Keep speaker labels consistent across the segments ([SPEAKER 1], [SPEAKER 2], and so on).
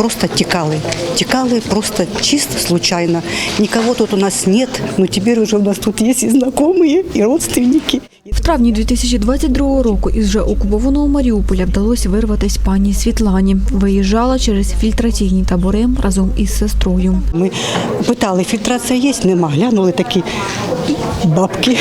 [SPEAKER 1] просто текали. Текали просто чисто случайно. Никого тут у нас нет, но теперь уже у нас тут есть и знакомые, и родственники.
[SPEAKER 2] В травні 2022 року із вже окупованого Маріуполя вдалося вирватися пані Світлані. Виїжджала через фільтраційні табори разом із сестрою.
[SPEAKER 1] Ми питали, фільтрація є, нема. Глянули такі бабки.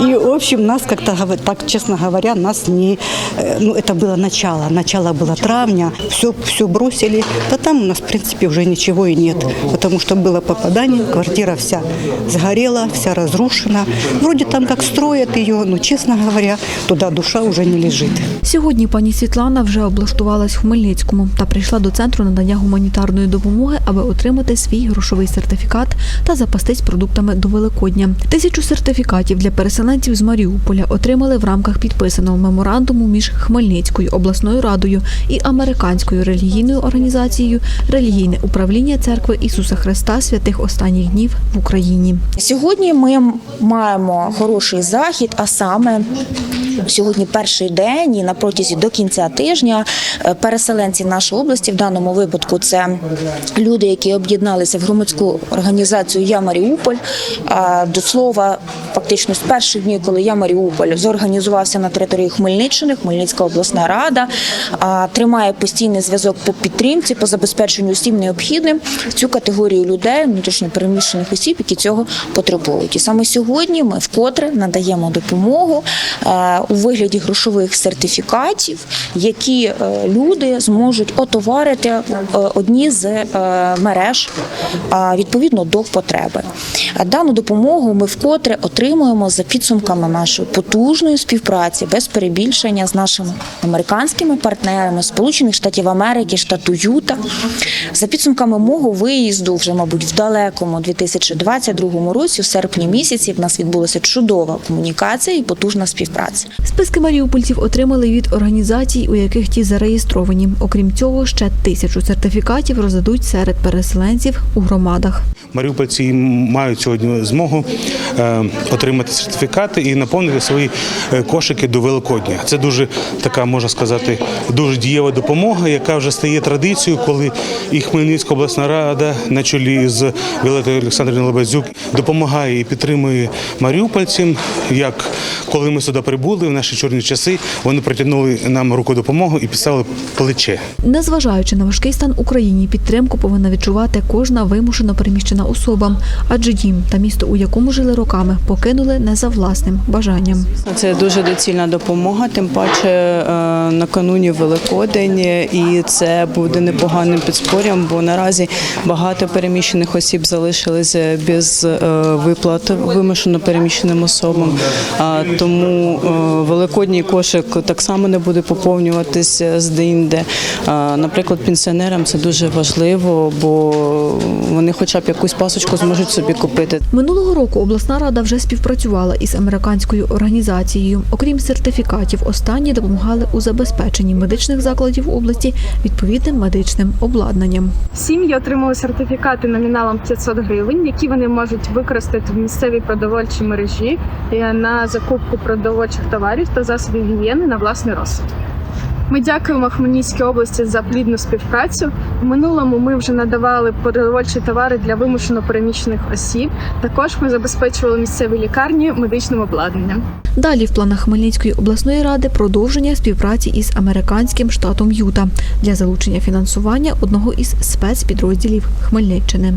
[SPEAKER 1] И, в общем, нас как-то, говор- так, честно говоря, нас не... э, Ну, это было начало. Начало было травня. Все, все бросили. Да там у нас, в принципе, уже ничего и нет. Потому что было попадание, квартира вся сгорела, вся разрушена. Вроде там как строят ее, но, честно говоря, туда душа уже не лежит.
[SPEAKER 2] Сьогодні пані Світлана вже облаштувалась в Хмельницькому та прийшла до центру надання гуманітарної допомоги, аби отримати свій грошовий сертифікат та запастись продуктами до Великодня. Тисячу сертифікатів для переселенців з Маріуполя отримали в рамках підписаного меморандуму між Хмельницькою обласною радою і американською релігійною організацією Релігійне управління церкви Ісуса Христа святих останніх днів в Україні.
[SPEAKER 3] Сьогодні ми маємо хороший захід, а саме сьогодні перший день і на протязі до кінця тижня е, переселенці нашої області, в даному випадку це люди, які об'єдналися в громадську організацію Я Маріуполь. До слова, фактично з перших днів, коли Я Маріуполь зорганізувався на території Хмельниччини, Хмельницька обласна рада тримає постійний зв'язок по підтримці, по забезпеченню всім необхідним цю категорію людей, внутрішньо переміщених осіб, які цього потребують. І саме сьогодні ми вкотре надаємо допомогу у вигляді грошових сертифікатів, які е, люди зможуть отоварити е, одні з е, мереж е, відповідно до потреби. Е, Дану допомогу ми вкотре отримуємо за підсумками нашої потужної співпраці без перебільшення з нашими американськими партнерами Сполучених Штатів Америки, штату Юта. За підсумками мого виїзду, вже мабуть, в далекому 2022 році, в серпні місяці, в нас відбулася чудова комунікація і потужна співпраця.
[SPEAKER 2] Списки маріупольців отримали від організацій, у яких ті зареєстровані. Окрім цього, ще тисячу сертифікатів роздадуть серед переселенців у громадах.
[SPEAKER 4] Маріупольці мають сьогодні змогу е, отримати сертифікати і наповнити свої е, кошики до Великодня. Це дуже така, можна сказати, дуже дієва допомога, яка вже стає традицією, коли і Хмельницька обласна рада на чолі з Вілетою Олександрівною Лебезюк допомагає і підтримує маріупольцям. Як коли ми сюди прибули в наші чорні часи, вони протягнули нам руку допомоги і підставили плече.
[SPEAKER 2] Незважаючи на важкий стан Україні, підтримку повинна відчувати кожна вимушено переміщена особа, адже дім та місто, у якому жили роками, покинули не за власним бажанням.
[SPEAKER 5] Це дуже доцільна допомога, тим паче е, накануні Великодень, і це буде непоганим підспорям, бо наразі багато переміщених осіб залишилися без е, виплат вимушено переміщеним особам. А Тому великодній кошик так само не буде поповнюватися з де-інде. Наприклад, пенсіонерам це дуже важливо, бо вони хоча б якусь пасочку зможуть собі купити.
[SPEAKER 2] Минулого року обласна рада вже співпрацювала із американською організацією. Окрім сертифікатів, останні допомагали у забезпеченні медичних закладів області відповідним медичним обладнанням.
[SPEAKER 6] Сім'ї отримали сертифікати номіналом 500 гривень, які вони можуть використати в місцевій продовольчій мережі е, на закупку продовольчих товарів та засобів гігієни на власний розсуд. Ми дякуємо Хмельницькій області за плідну співпрацю. В минулому ми вже надавали продовольчі товари для вимушено переміщених осіб. Також ми забезпечували місцеві лікарні медичним обладнанням.
[SPEAKER 2] Далі в планах Хмельницької обласної ради продовження співпраці із американським штатом Юта для залучення фінансування одного із спецпідрозділів Хмельниччини.